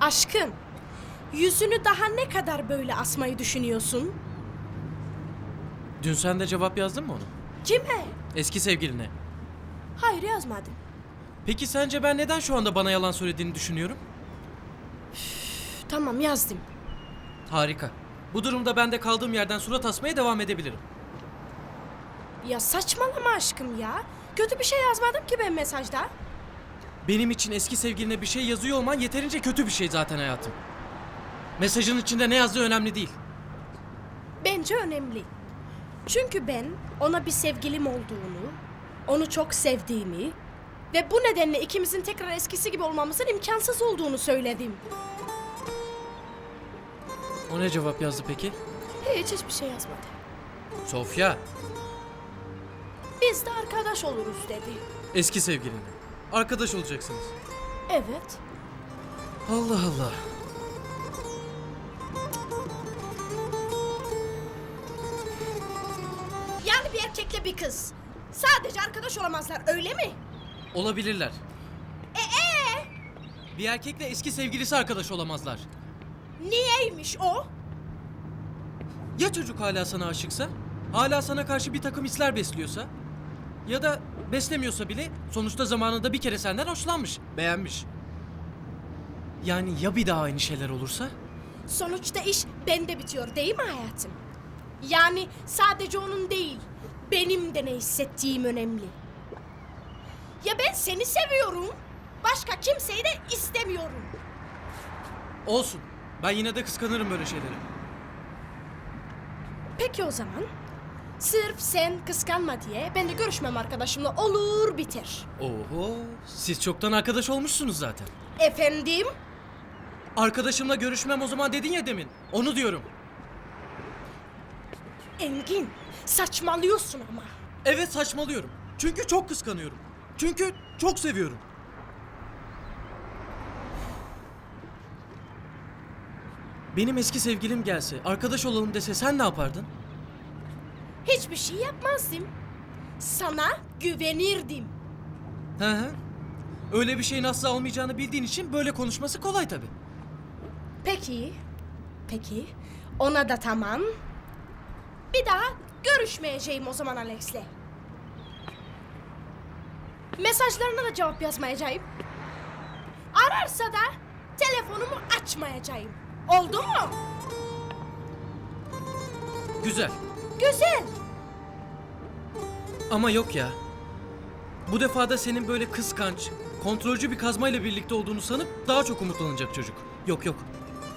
Aşkım, yüzünü daha ne kadar böyle asmayı düşünüyorsun? Dün sen de cevap yazdın mı onu? Kime? Eski sevgiline. Hayır yazmadım. Peki sence ben neden şu anda bana yalan söylediğini düşünüyorum? Üf, Tamam yazdım. Harika. Bu durumda ben de kaldığım yerden surat asmaya devam edebilirim. Ya saçmalama aşkım ya. Kötü bir şey yazmadım ki ben mesajda. Benim için eski sevgiline bir şey yazıyor olman yeterince kötü bir şey zaten hayatım. Mesajın içinde ne yazdığı önemli değil. Bence önemli. Çünkü ben ona bir sevgilim olduğunu, onu çok sevdiğimi ve bu nedenle ikimizin tekrar eskisi gibi olmamızın imkansız olduğunu söyledim. O ne cevap yazdı peki? Hiç hiçbir şey yazmadı. Sofya. Biz de arkadaş oluruz dedi. Eski sevgilinle. Arkadaş olacaksınız. Evet. Allah Allah. Yani bir erkekle bir kız. Sadece arkadaş olamazlar öyle mi? Olabilirler. Ee? Bir erkekle eski sevgilisi arkadaş olamazlar. Niyeymiş o? Ya çocuk hala sana aşıksa? Hala sana karşı bir takım hisler besliyorsa? Ya da beslemiyorsa bile sonuçta zamanında bir kere senden hoşlanmış, beğenmiş. Yani ya bir daha aynı şeyler olursa? Sonuçta iş bende bitiyor değil mi hayatım? Yani sadece onun değil, benim de ne hissettiğim önemli. Ya ben seni seviyorum, başka kimseyi de istemiyorum. Olsun. Ben yine de kıskanırım böyle şeyleri. Peki o zaman, sırf sen kıskanma diye ben de görüşmem arkadaşımla olur biter. Oho, siz çoktan arkadaş olmuşsunuz zaten. Efendim? Arkadaşımla görüşmem o zaman dedin ya demin. Onu diyorum. Engin, saçmalıyorsun ama. Evet saçmalıyorum. Çünkü çok kıskanıyorum. Çünkü çok seviyorum. Benim eski sevgilim gelse, arkadaş olalım dese sen ne yapardın? Hiçbir şey yapmazdım. Sana güvenirdim. Hı hı. Öyle bir şeyin asla olmayacağını bildiğin için böyle konuşması kolay tabii. Peki, peki. Ona da tamam. Bir daha görüşmeyeceğim o zaman Alex'le. Mesajlarına da cevap yazmayacağım. Ararsa da telefonumu açmayacağım. Oldu mu? Güzel. Güzel. Ama yok ya. Bu defa da senin böyle kıskanç, kontrolcü bir kazmayla birlikte olduğunu sanıp daha çok umutlanacak çocuk. Yok yok.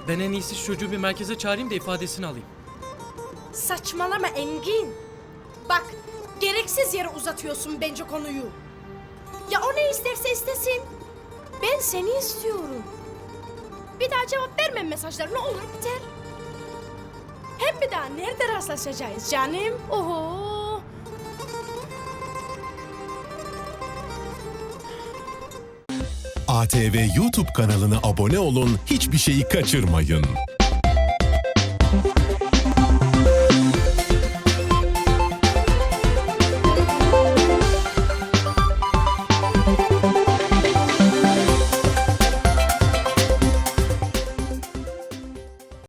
Ben en iyisi şu çocuğu bir merkeze çağırayım da ifadesini alayım. Saçmalama Engin. Bak, gereksiz yere uzatıyorsun bence konuyu. Ya o ne isterse istesin. Ben seni istiyorum. Bir daha cevap vermem mesajlarına olur biter. Bir daha nerede rastlaşacağız canım? Oho. ATV YouTube kanalına abone olun, hiçbir şeyi kaçırmayın.